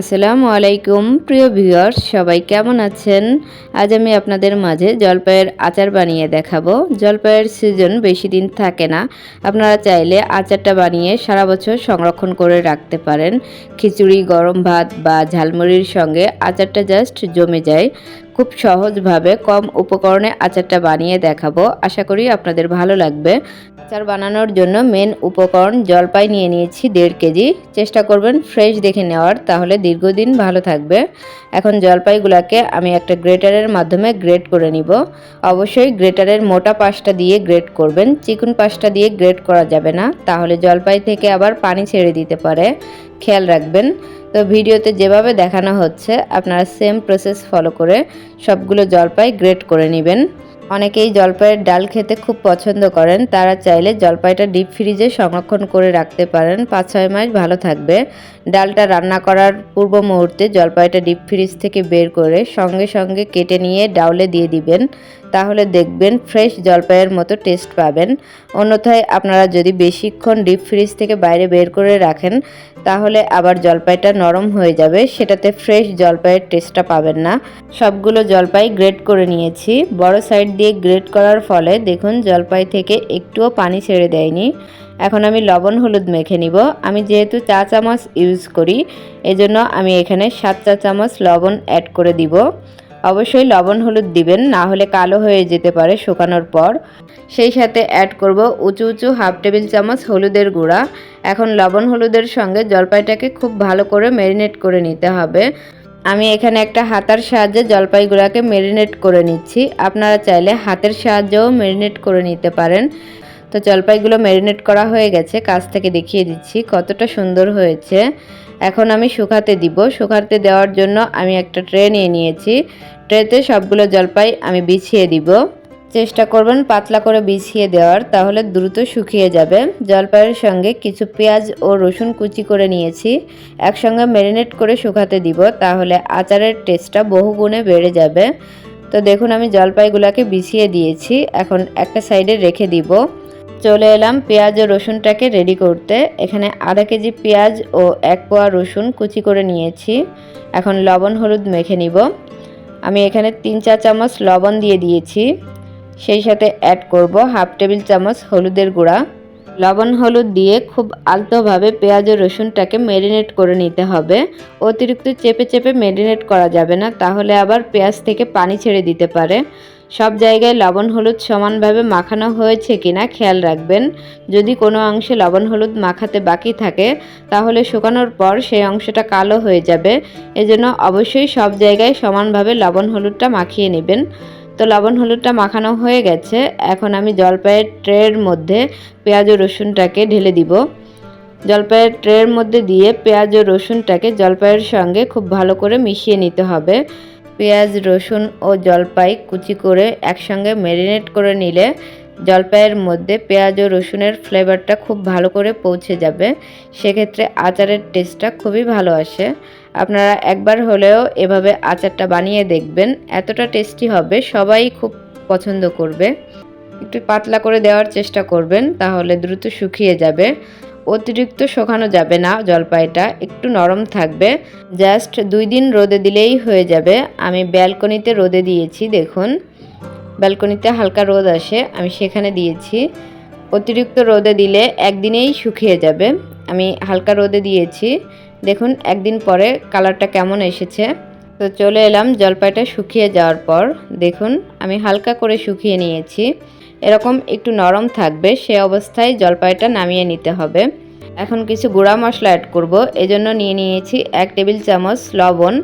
আসসালামু আলাইকুম, প্রিয় ভিউয়ার্স, সবাই কেমন আছেন? আজ আমি আপনাদের মাঝে জলপাইয়ের আচার বানিয়ে দেখাবো। জলপাইয়ের সিজন বেশি দিন থাকে না। আপনারা চাইলে আচারটা বানিয়ে সারা বছর সংরক্ষণ করে রাখতে পারেন। খিচুড়ি, গরম ভাত বা ঝালমুড়ির সঙ্গে আচারটা জাস্ট জমে যায়। খুব সহজভাবে কম উপকরণে আচারটা বানিয়ে দেখাবো। আশা করি আপনাদের ভালো লাগবে। আচার বানানোর জন্য মেন উপকরণ জলপাই নিয়ে নিয়েছি দেড় কেজি। চেষ্টা করবেন ফ্রেশ দেখে নেওয়ার, তাহলে দীর্ঘদিন ভালো থাকবে। এখন জলপাইগুলোকে আমি একটা গ্রেটারের মাধ্যমে গ্রেট করে নিব। অবশ্যই গ্রেটারের মোটা পাশটা দিয়ে গ্রেট করবেন। চিকুন পাশটা দিয়ে গ্রেট করা যাবে না। তাহলে জলপাই থেকে আবার পানি ছেড়ে দিতে পারে। খেয়াল রাখবেন। তো ভিডিওতে যেভাবে দেখানো হচ্ছে, আপনারা সেম প্রসেস ফলো করে সবগুলো জলপাই গ্রেট করে নেবেন। অনেকেই জলপাইয়ের ডাল খেতে খুব পছন্দ করেন, তারা চাইলে জলপাইটা ডিপ ফ্রিজে সংরক্ষণ করে রাখতে পারেন। পাঁচ ছয় মাস ভালো থাকবে। ডালটা রান্না করার পূর্ব মুহূর্তে জলপাইটা ডিপ ফ্রিজ থেকে বের করে সঙ্গে সঙ্গে কেটে নিয়ে ডাউলে দিয়ে দিবেন। তাহলে দেখবেন ফ্রেশ জলপাইয়ের মতো টেস্ট পাবেন। অন্যথায় আপনারা যদি বেশিক্ষণ ডিপ ফ্রিজ থেকে বাইরে বের করে রাখেন, তাহলে আবার জলপাইটা নরম হয়ে যাবে, সেটাতে ফ্রেশ জলপাইয়ের টেস্টটা পাবেন না। সবগুলো জলপাই গ্রেট করে নিয়েছি। বড় সাইড দিয়ে গ্রেট করার ফলে দেখুন জলপাই থেকে একটুও পানি ছেড়ে দেয়নি। এখন আমি লবণ হলুদ মেখে নিব। আমি যেহেতু চা চামচ ইউজ করি, এজন্য আমি এখানে সাত চা চামচ লবণ অ্যাড করে দিব। অবশ্যই লবণ হলুদ দিবেন, না হলে কালো হয়ে যেতে পারে শুকানোর পর। সেই সাথে অ্যাড করব উঁচু উঁচু হাফ টেবিল চামচ হলুদের গুঁড়া। এখন লবণ হলুদের সঙ্গে জলপাইটাকে খুব ভালো করে ম্যারিনেট করে নিতে হবে। আমি এখানে একটা হাতার সাহায্যে জলপাইগুড়াকে ম্যারিনেট করে নিচ্ছি। আপনারা চাইলে হাতের সাহায্যেও ম্যারিনেট করে নিতে পারেন। তো জলপাইগুলো ম্যারিনেট করা হয়ে গেছে, কাছ থেকে দেখিয়ে দিচ্ছি কতটা সুন্দর হয়েছে। এখন আমি শুকাতে দিব, শুকাতে দেওয়ার জন্য আমি একটা ট্রে নিয়ে নিয়েছি। ট্রেতে সবগুলো জলপাই আমি বিছিয়ে দিব। চেষ্টা করবেন পাতলা করে বিছিয়ে দেওয়ার, তাহলে দ্রুত শুকিয়ে যাবে। জলপাইয়ের সঙ্গে কিছু পেঁয়াজ ও রসুন কুচি করে নিয়েছি। একসঙ্গে ম্যারিনেট করে শুকাতে দিব, তাহলে আচারের টেস্টটা বহু গুণে বেড়ে যাবে। তো দেখুন আমি জলপাইগুলোকে বিছিয়ে দিয়েছি, এখন একটা সাইডে রেখে দিব। চলে এলাম পেঁয়াজ ও রসুনটাকে রেডি করতে। এখানে আধা কেজি পেঁয়াজ ও এক পোয়া রসুন কুচি করে নিয়েছি। এখন লবণ, হলুদ মেখে নিব। আমি এখানে তিন চা চামচ লবণ দিয়ে দিয়েছি। সেই সাথে অ্যাড করব হাফ টেবিল চামচ হলুদের গুঁড়া। লবণ, হলুদ দিয়ে খুব আলতোভাবে পেঁয়াজ ও রসুনটাকে ম্যারিনেট করে নিতে হবে। অতিরিক্ত চেপে চেপে ম্যারিনেট করা যাবে না, তাহলে আবার পেঁয়াজ থেকে পানি ছেড়ে দিতে পারে। সব জায়গায় লবণ হলুদ সমানভাবে মাখানো হয়েছে কিনা খেয়াল রাখবেন। যদি কোনো অংশে লবণ হলুদ মাখাতে বাকি থাকে, তাহলে শুকানোর পর সেই অংশটা কালো হয়ে যাবে। এজন্য অবশ্যই সব জায়গায় সমানভাবে লবণ হলুদটা মাখিয়ে নেবেন। তো লবণ হলুদটা মাখানো হয়ে গেছে। এখন আমি জলপাইয়ের ট্রের মধ্যে পেঁয়াজ ও রসুনটাকে ঢেলে দিব। জলপাইয়ের ট্রের মধ্যে দিয়ে পেঁয়াজ ও রসুনটাকে জলপাইয়ের সঙ্গে খুব ভালো করে মিশিয়ে নিতে হবে। পেঁয়াজ, রসুন ও জলপাই কুচি করে একসঙ্গে ম্যারিনেট করে নিলে জলপাইয়ের মধ্যে পেঁয়াজ ও রসুনের ফ্লেভারটা খুব ভালো করে পৌঁছে যাবে। সেক্ষেত্রে আচারের টেস্টটা খুবই ভালো আসে। আপনারা একবার হলেও এভাবে আচারটা বানিয়ে দেখবেন, এতটা টেস্টি হবে, সবাই খুব পছন্দ করবে। একটু পাতলা করে দেওয়ার চেষ্টা করবেন, তাহলে দ্রুত শুকিয়ে যাবে। অতিরিক্ত শোকানো যাবে না, জলপাইটা একটু নরম থাকবে। জাস্ট দুই দিন রোদে দিলেই হয়ে যাবে। আমি ব্যালকনিতে রোদে দিয়েছি, দেখুন। ব্যালকনিতে হালকা রোদ আসে, আমি সেখানে দিয়েছি। অতিরিক্ত রোদে দিলে একদিনেই শুকিয়ে যাবে। আমি হালকা রোদে দিয়েছি। দেখুন, একদিন পরে কালারটা কেমন এসেছে। তো চলে এলাম জলপাইটা শুকিয়ে যাওয়ার পর। দেখুন, আমি হালকা করে শুকিয়ে নিয়েছি। এরকম একটু নরম থাকবে, সে অবস্থায় জলপাইটা নামিয়ে নিতে হবে। এখন কিছু গুঁড়া মশলা অ্যাড করব। এজন্য নিয়ে নিয়েছি এক টেবিল চামচ লবণ,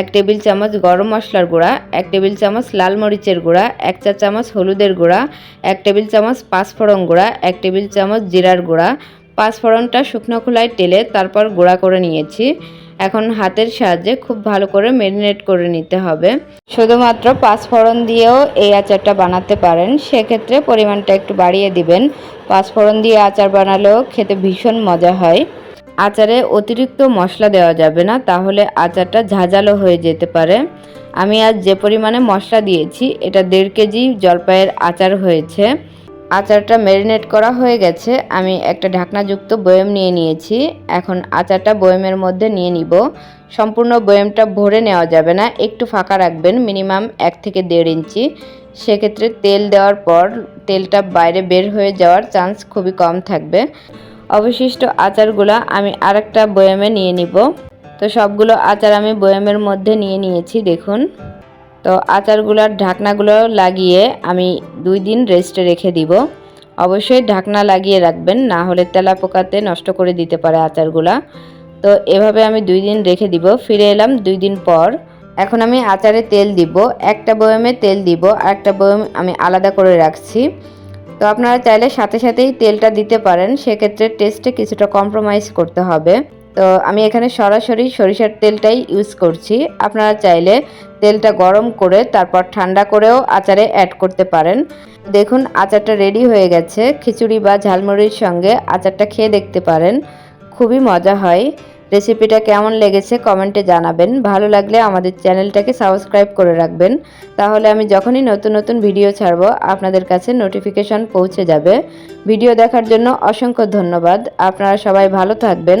এক টেবিল চামচ গরম মশলার গুঁড়া, এক টেবিল চামচ লাল মরিচের গুঁড়া, এক চা চামচ হলুদের গুঁড়া, এক টেবিল চামচ পাঁচফোড়ন গুঁড়া, এক টেবিল চামচ জিরার গুঁড়া। পাঁচফোড়নটা শুকনো খোলায় তেলে তারপর গুঁড়া করে নিয়েছি। এখন হাতের সাহায্যে খুব ভালো করে ম্যারিনেট করে নিতে হবে। শুধুমাত্র পাঁচফোড়ন দিয়েও এই আচারটা বানাতে পারেন। সেক্ষেত্রে পরিমাণটা একটু বাড়িয়ে দিবেন। পাঁচফোড়ন দিয়ে আচার বানালেও খেতে ভীষণ মজা হয়। আচারে অতিরিক্ত মশলা দেওয়া যাবে না, তাহলে আচারটা ঝাঁঝালো হয়ে যেতে পারে। আমি আজ যে পরিমাণে মশলা দিয়েছি, এটা দেড় কেজি জলপাইয়ের আচার হয়েছে। আচারটা ম্যারিনেট করা হয়ে গেছে। আমি একটা ঢাকনাযুক্ত বয়ম নিয়ে নিয়েছি। এখন আচারটা বয়মের মধ্যে নিয়ে নিব। সম্পূর্ণ বয়মটা ভরে নেওয়া যাবে না। একটু ফাঁকা রাখবেন, মিনিমাম এক থেকে দেড় ইঞ্চি। সেক্ষেত্রে তেল দেওয়ার পর তেলটা বাইরে বের হয়ে যাওয়ার চান্স খুবই কম থাকবে। অবশিষ্ট আচারগুলো আমি আরেকটা বয়ামে নিয়ে নিব। তো সবগুলো আচার আমি বয়ামের মধ্যে নিয়ে নিয়েছি, দেখুন। তো আচারগুলোর ঢাকনাগুলো লাগিয়ে আমি দুই দিন রেস্টে রেখে দিব। অবশ্যই ঢাকনা লাগিয়ে রাখবেন, না হলে তেলা পোকাতে নষ্ট করে দিতে পারে আচারগুলা। তো এভাবে আমি দুই দিন রেখে দিব, ফিরে এলাম দুই দিন পর। এখন আমি আচারে তেল দিব, একটা বয়মে তেল দিব, আর একটা বয়ম আমি আলাদা করে রাখছি। তো আপনারা চাইলে সাথে সাথেই তেলটা দিতে পারেন, সেক্ষেত্রে টেস্টে কিছুটা কম্প্রোমাইজ করতে হবে। তো আমি এখানে সরাসরি সরিষার তেলটাই ইউজ করছি। আপনারা চাইলে তেলটা গরম করে, তারপর ঠান্ডা করেও আচারে অ্যাড করতে পারেন। দেখুন, আচারটা রেডি হয়ে গেছে। খিচুড়ি বা ঝালমুড়ির সঙ্গে আচারটা খেয়ে দেখতে পারেন। খুবই মজা হয়। রেসিপিটা কেমন লেগেছে কমেন্টে জানাবেন। ভালো লাগলে আমাদের চ্যানেলটাকে সাবস্ক্রাইব করে রাখবেন। তাহলে আমি যখনই নতুন নতুন ভিডিও ছাড়বো, আপনাদের কাছে নোটিফিকেশন পৌঁছে যাবে। ভিডিও দেখার জন্য অসংখ্য ধন্যবাদ। আপনারা সবাই ভালো থাকবেন।